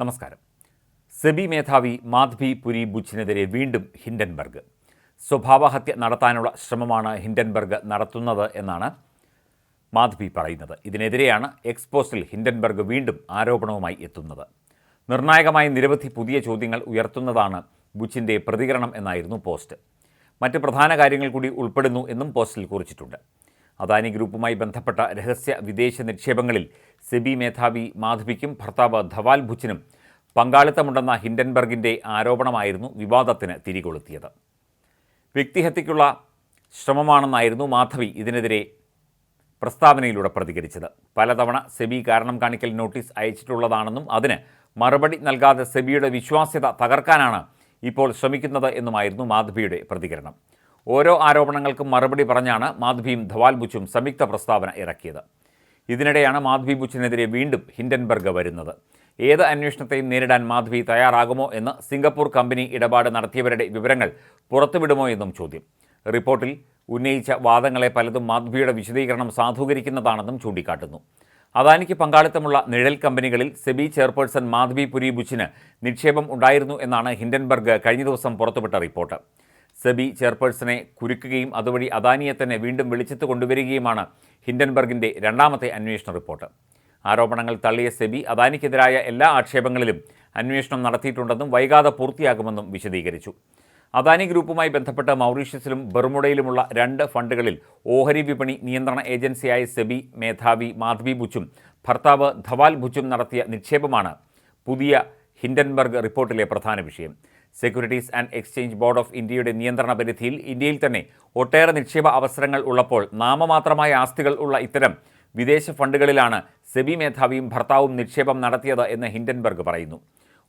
നമസ്കാരം. സെബി മേധാവി മാധവി പുരി ബുച്ചിനെതിരെ വീണ്ടും ഹിൻഡൻബർഗ്. സ്വഭാവഹത്യ നടത്താനുള്ള ശ്രമമാണ് ഹിൻഡൻബർഗ് നടത്തുന്നത് എന്നാണ് മാധവി പറയുന്നത്. ഇതിനെതിരെയാണ് എക്സ്പോസ്റ്റിൽ ഹിൻഡൻബർഗ് വീണ്ടും ആരോപണവുമായി എത്തുന്നത്. നിർണായകമായി നിരവധി പുതിയ ചോദ്യങ്ങൾ ഉയർത്തുന്നതാണ് ബുച്ചിന്റെ പ്രതികരണം എന്നായിരുന്നു പോസ്റ്റ്. മറ്റ് പ്രധാന കാര്യങ്ങൾ കൂടി ഉൾപ്പെടുന്നു എന്നും പോസ്റ്റിൽ കുറിച്ചിട്ടുണ്ട്. അദാനി ഗ്രൂപ്പുമായി ബന്ധപ്പെട്ട രഹസ്യ വിദേശ നിക്ഷേപങ്ങളിൽ സെബി മേധാവി മാധവിക്കും ഭർത്താവ് ധവാൽ ഭുച്ചിനും പങ്കാളിത്തമുണ്ടെന്ന ഹിൻഡൻബർഗിന്റെ ആരോപണമായിരുന്നു വിവാദത്തിന് തിരികൊളുത്തിയത്. വ്യക്തിഹത്യയ്ക്കുള്ള ശ്രമമാണെന്നായിരുന്നു മാധവി ഇതിനെതിരെ പ്രസ്താവനയിലൂടെ പ്രതികരിച്ചത്. പലതവണ സെബി കാരണം കാണിക്കൽ നോട്ടീസ് അയച്ചിട്ടുള്ളതാണെന്നും അതിന് മറുപടി നൽകാതെ സെബിയുടെ വിശ്വാസ്യത തകർക്കാനാണ് ഇപ്പോൾ ശ്രമിക്കുന്നത് എന്നുമായിരുന്നു മാധവിയുടെ പ്രതികരണം. ഓരോ ആരോപണങ്ങൾക്കും മറുപടി പറഞ്ഞാണ് മാധവിയും ധവാൽ ബുച്ചും സംയുക്ത പ്രസ്താവന ഇറക്കിയത്. ഇതിനിടെയാണ് മാധവി ബുച്ചിനെതിരെ വീണ്ടും ഹിൻഡൻബർഗ് വരുന്നത്. ഏത് അന്വേഷണത്തെയും നേരിടാൻ മാധവി തയ്യാറാകുമോ എന്ന് സിംഗപ്പൂർ കമ്പനി ഇടപാട് നടത്തിയവരുടെ വിവരങ്ങൾ പുറത്തുവിടുമോ എന്നും ചോദ്യം. റിപ്പോർട്ടിൽ ഉന്നയിച്ച വാദങ്ങളെ പലതും മാധവിയുടെ വിശദീകരണം സാധൂകരിക്കുന്നതാണെന്നും ചൂണ്ടിക്കാട്ടുന്നു. അദാനിക്ക് പങ്കാളിത്തമുള്ള നിഴൽ കമ്പനികളിൽ സെബി ചെയർപേഴ്സൺ മാധവി പുരി ബുച്ചിന് നിക്ഷേപം ഉണ്ടായിരുന്നു എന്നാണ് ഹിൻഡൻബർഗ് കഴിഞ്ഞ ദിവസം പുറത്തുവിട്ട റിപ്പോർട്ട്. സെബി ചെയർപേഴ്സണെ കുരുക്കുകയും അതുവഴി അദാനിയെ തന്നെ വീണ്ടും വെളിച്ചത്ത് കൊണ്ടുവരികയുമാണ് ഹിൻഡൻബർഗിന്റെ രണ്ടാമത്തെ അന്വേഷണ റിപ്പോർട്ട്. ആരോപണങ്ങൾ തള്ളിയ സെബി അദാനിക്കെതിരായ എല്ലാ ആക്ഷേപങ്ങളിലും അന്വേഷണം നടത്തിയിട്ടുണ്ടെന്നും വൈകാതെ പൂർത്തിയാകുമെന്നും വിശദീകരിച്ചു. അദാനി ഗ്രൂപ്പുമായി ബന്ധപ്പെട്ട് മൗറീഷ്യസിലും ബർമുഡയിലുമുള്ള രണ്ട് ഫണ്ടുകളിൽ ഓഹരി വിപണി നിയന്ത്രണ ഏജൻസിയായ സെബി മേധാവി മാധവി ബുച്ചും ഭർത്താവ് ധവാൽ ബുച്ചും നടത്തിയ നിക്ഷേപമാണ് പുതിയ ഹിൻഡൻബർഗ് റിപ്പോർട്ടിലെ പ്രധാന വിഷയം. Securities and exchange board of ഇന്ത്യയുടെ നിയന്ത്രണ പരിധിയിൽ ഇന്ത്യയിൽ തന്നെ ഒട്ടേറെ നിക്ഷേപ അവസരങ്ങൾ ഉള്ളപ്പോൾ നാമമാത്രമായ ആസ്തികൾ ഉള്ള ഇത്തരം വിദേശ ഫണ്ടുകളിലാണ് സെബി മേധാവിയും ഭർത്താവും നിക്ഷേപം നടത്തിയത് എന്ന് ഹിൻഡൻബർഗ് പറയുന്നു.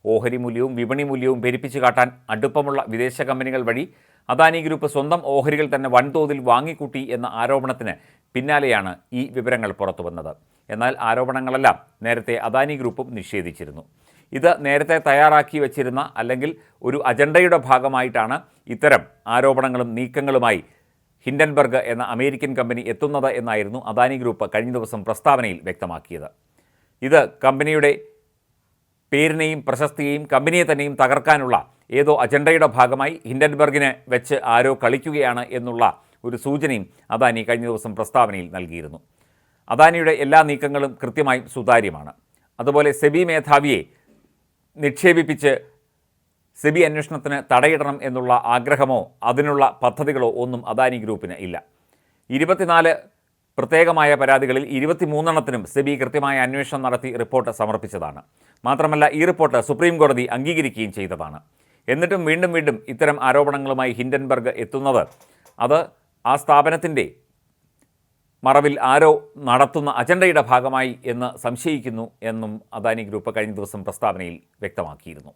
ഓഹരി മൂല്യവും വിപണി മൂല്യവും പെരുപ്പിച്ചു കാട്ടാൻ അടുപ്പമുള്ള വിദേശ കമ്പനികൾ വഴി അദാനി ഗ്രൂപ്പ് സ്വന്തം ഓഹരികൾ തന്നെ വൻതോതിൽ വാങ്ങിക്കൂട്ടി എന്ന ആരോപണത്തിന് പിന്നാലെയാണ് ഈ വിവരങ്ങൾ പുറത്തുവന്നത്. എന്നാൽ ആരോപണങ്ങളെല്ലാം നേരത്തെ അദാനി ഗ്രൂപ്പും നിഷേധിച്ചിരുന്നു. ഇത് നേരത്തെ തയ്യാറാക്കി വച്ചിരുന്ന അല്ലെങ്കിൽ ഒരു അജണ്ടയുടെ ഭാഗമായിട്ടാണ് ഇത്തരം ആരോപണങ്ങളും നീക്കങ്ങളുമായി ഹിൻഡൻബർഗ് എന്ന അമേരിക്കൻ കമ്പനി എത്തുന്നത് എന്നായിരുന്നു അദാനി ഗ്രൂപ്പ് കഴിഞ്ഞ ദിവസം പ്രസ്താവനയിൽ വ്യക്തമാക്കിയത്. ഇത് കമ്പനിയുടെ പേരിനെയും പ്രശസ്തിയെയും കമ്പനിയെ തന്നെയും തകർക്കാനുള്ള ഏതോ അജണ്ടയുടെ ഭാഗമായി ഹിൻഡൻബർഗിനെ വെച്ച് ആരോ കളിക്കുകയാണ് എന്നുള്ള ഒരു സൂചനയും അദാനി കഴിഞ്ഞ ദിവസം പ്രസ്താവനയിൽ നൽകിയിരുന്നു. അദാനിയുടെ എല്ലാ നീക്കങ്ങളും കൃത്യമായും സുതാര്യമാണ്. അതുപോലെ സെബി മേധാവിയെ നിക്ഷേപിപ്പിച്ച് സെബി അന്വേഷണത്തിന് തടയിടണം എന്നുള്ള ആഗ്രഹമോ അതിനുള്ള പദ്ധതികളോ ഒന്നും അദാനി ഗ്രൂപ്പിന് ഇല്ല. ഇരുപത്തിനാല് പ്രത്യേകമായ പരാതികളിൽ ഇരുപത്തിമൂന്നെണ്ണത്തിനും സെബി കൃത്യമായ അന്വേഷണം നടത്തി റിപ്പോർട്ട് സമർപ്പിച്ചതാണ്. മാത്രമല്ല ഈ റിപ്പോർട്ട് സുപ്രീം കോടതി അംഗീകരിക്കുകയും ചെയ്തതാണ്. എന്നിട്ടും വീണ്ടും വീണ്ടും ഇത്തരം ആരോപണങ്ങളുമായി ഹിൻഡൻബർഗ് എത്തുന്നത് അത് ആ സ്ഥാപനത്തിന്റെ മറവിൽ ആരോ നടത്തുന്ന അജണ്ടയുടെ ഭാഗമായി എന്ന് സംശയിക്കുന്നു എന്നും അദാനി ഗ്രൂപ്പ് കഴിഞ്ഞ ദിവസം പ്രസ്താവനയിൽ വ്യക്തമാക്കിയിരുന്നു.